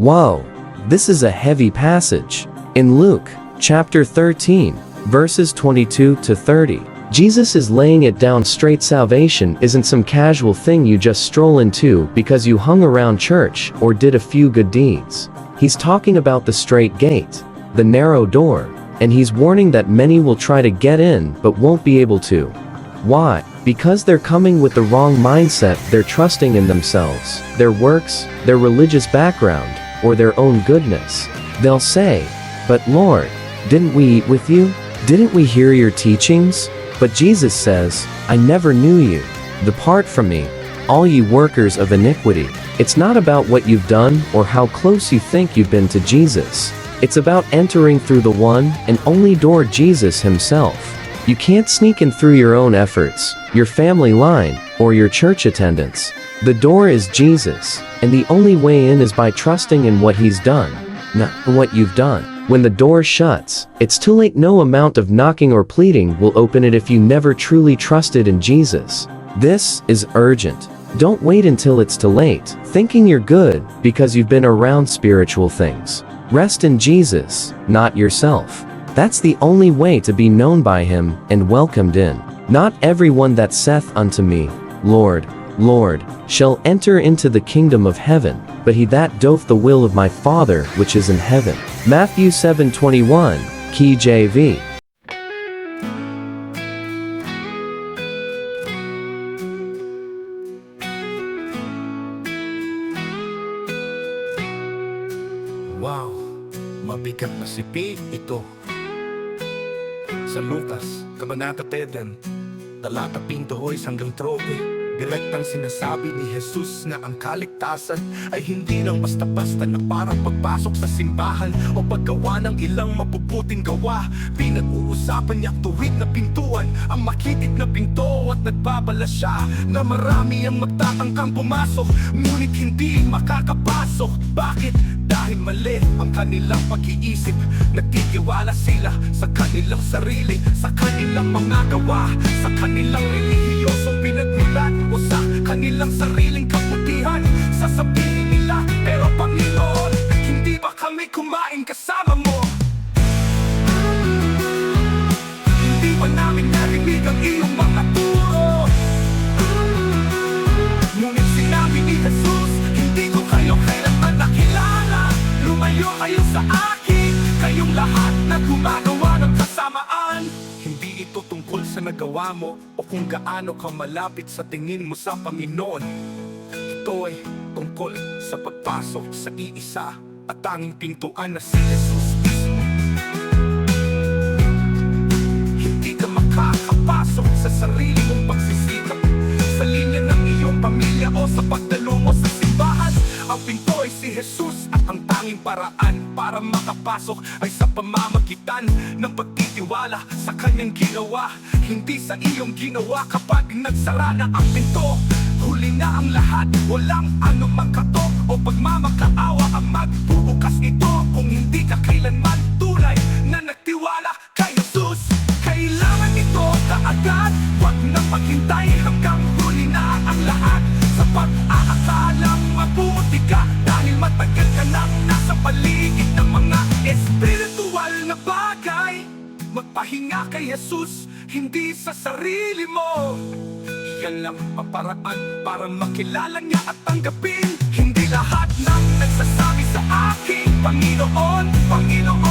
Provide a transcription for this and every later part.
Whoa, this is a heavy passage. In Luke, chapter 13, verses 22 to 30, Jesus is laying it down straight salvation isn't some casual thing you just stroll into because you hung around church or did a few good deeds. He's talking about the straight gate, the narrow door, and he's warning that many will try to get in but won't be able to. Why? Because they're coming with the wrong mindset, they're trusting in themselves, their works, their religious background, or their own goodness. They'll say, But Lord, didn't we eat with you? Didn't we hear your teachings? But Jesus says, I never knew you. Depart from me, all ye workers of iniquity. It's not about what you've done or how close you think you've been to Jesus. It's about entering through the one and only door Jesus himself. You can't sneak in through your own efforts, your family line, or your church attendance. The door is Jesus, and the only way in is by trusting in what he's done, not what you've done. When the door shuts, it's too late no amount of knocking or pleading will open it if you never truly trusted in Jesus. This is urgent. Don't wait until it's too late, thinking you're good because you've been around spiritual things. Rest in Jesus, not yourself. That's the only way to be known by him and welcomed in. Not everyone that saith unto me, Lord, Lord, shall enter into the kingdom of heaven, but he that doth the will of my Father which is in heaven. Matthew 7:21, Key JV. Wow, mabigat na sipi ito. Sa Lucas, Kabanata 10, talata 22 hanggang 13, direktang sinasabi ni Jesus na ang kaligtasan ay hindi lang basta-basta na parang pagpasok sa simbahan o paggawa ng ilang mabubuting gawa. Pinag-uusapan niya tuwid na pintuan, ang makitid na pinto at nagbabala siya na marami ang magtatangkang pumasok, ngunit hindi makakapasok. Bakit? Mali ang kanilang pag-iisip Nagtitiwala sila sa kanilang sarili Sa kanilang mga gawa Sa kanilang relihiyosong pinagmulan O sa kanilang sariling kabutihan Sasabihin nila Pero Panginoon Hindi ba kami kumain kasama mo? Hindi ba namin narinig ang iyong mga Kayo sa akin. Kayong lahat na gumagawa ng kasamaan. Hindi ito tungkol sa nagawa mo O kung gaano ka malapit sa tingin mo sa Panginoon. Ito ay tungkol sa pagpasok sa iisa At tanging pintuan na si Jesus Ang pinto ay si Jesus at ang tanging paraan para makapasok Ay sa pamamagitan ng pagtitiwala sa kanyang ginawa. Hindi sa iyong ginawa kapag nagsara na ang pinto. Huli na ang lahat, walang anumang katok o pagmamakaawa ang magbubukas ito Kung hindi ka kailanman tunay na nagtiwala kay Jesus Kailangan ito kaagad, wag na maghintay hanggang huli na ang lahat Sa pag-aakalang Magpahinga kay Jesus, hindi sa sarili mo. Yan lang ang para makilala niya at tanggapin. Hindi lahat ng nagsasabi sa aking Panginoon, Panginoon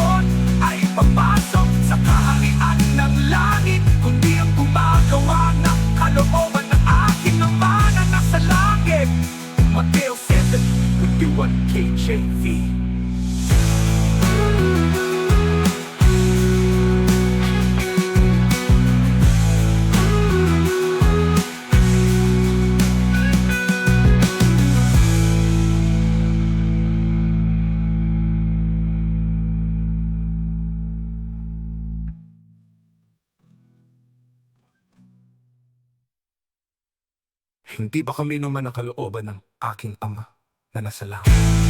Hindi ba kami naman ang kalooban ng aking Ama na nasa langit?